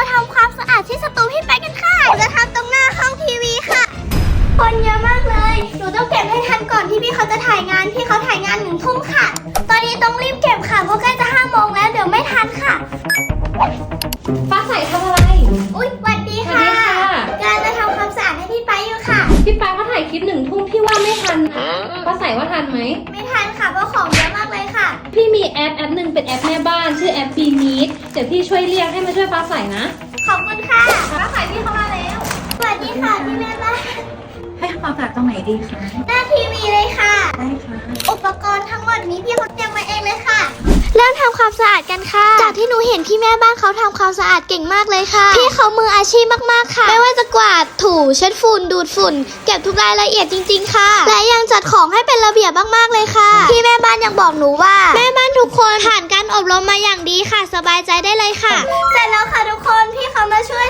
มาทำความสะอาดที่สตูพี่ไปกันค่ะหนูจะทำตรงหน้าห้องทีวีค่ะ คนเยอะมากเลย หนูต้องเก็บให้ทันก่อนที่พี่เขาจะถ่ายงาน พี่เขาถ่ายงานหนึ่งทุ่มค่ะ ตอนนี้ต้องรีบเก็บค่ะเพราะใกล้จะห้าโมงแล้วเดี๋ยวไม่ทันค่ะ ฟ้าใสทำอะไร อุ๊ยสวัสดีค่ะสวัสดีค่ะ กำลังจะทำความสะอาดให้พี่ไปอยู่ค่ะ พี่ปายเขาถ่ายคลิปหนึ่งทุ่มพี่ว่าไม่ทันนะฟ้าใสว่าทันไหม ไม่ทันค่ะเพราะของเยอะมากเลยค่ะ พี่มีแอปแอปหนึ่งเป็นแอปแม่บ้าน ชื่อแอป b m e e t เดี๋ยว พี่ช่วยเรียกให้มาช่วยฟ้าใสนะ ขอบคุณค่ะฟ้าใสพี่เข้ามาแล้ว สวัสดีค่ะพี่แม่บ้านให้ความสะอาดตรงไหนดีคะ หน้าทีวีเลยค่ะ ได้ค่ะ อุปกรณ์ทั้งหมดนี้พี่เขาเตรียมมาเองเลยค่ะ เริ่มทำความสะอาดกันค่ะ จากที่หนูเห็นพี่แม่บ้านเขาทำความสะอาดเก่งมากเลยค่ะ พี่เขามืออาชีพมากๆค่ะ ไม่ว่าจะกวาดถูเช็ดฝุ่นดูดฝุ่น เก็บทุกรายละเอียดจริง ๆ ค่ะ และยังจัดของให้เป็นระเบียบมากๆเลยค่ะ พี่แม่บ้านยังบอกหนูว่าแม่บ้านทุกคนผ่านการ อบรมมาอย่างดีค่ะ สบายใจได้เลยค่ะ เสร็จแล้วค่ะทุกคนพี่เขามาช่วย